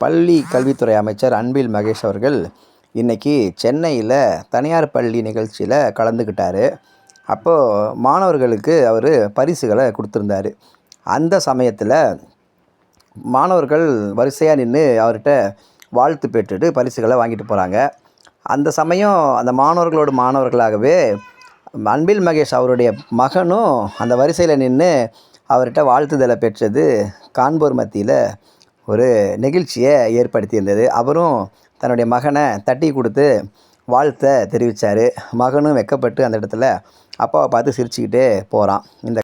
பள்ளி கல்வித்துறை அமைச்சர் அன்பில் மகேஷ் அவர்கள் இன்றைக்கி சென்னையில் தனியார் பள்ளி நிகழ்ச்சியில் கலந்துக்கிட்டார் அப்போது மாணவர்களுக்கு அவர் பரிசுகளை கொடுத்துருந்தாரு. அந்த சமயத்தில் மாணவர்கள் வரிசையாக நின்று அவர்கிட்ட வாழ்த்து பெற்றுட்டு பரிசுகளை வாங்கிட்டு போகிறாங்க அந்த சமயம் அந்த மாணவர்களோட மாணவர்களாகவே அன்பில் மகேஷ் அவருடைய மகனும் அந்த வரிசையில் நின்று அவர்கிட்ட வாழ்த்துதலை பெற்றது காண்போர் மத்தியில் ஒரு நெகிழ்ச்சியை ஏற்படுத்தியிருந்தது. அவரும் தன்னுடைய மகனை தட்டி கொடுத்து வாழ்த்த தெரிவித்தார் மகனும் வெட்கப்பட்டு அந்த இடத்துல அப்பாவை பார்த்து சிரிச்சுக்கிட்டே போகிறான் இந்த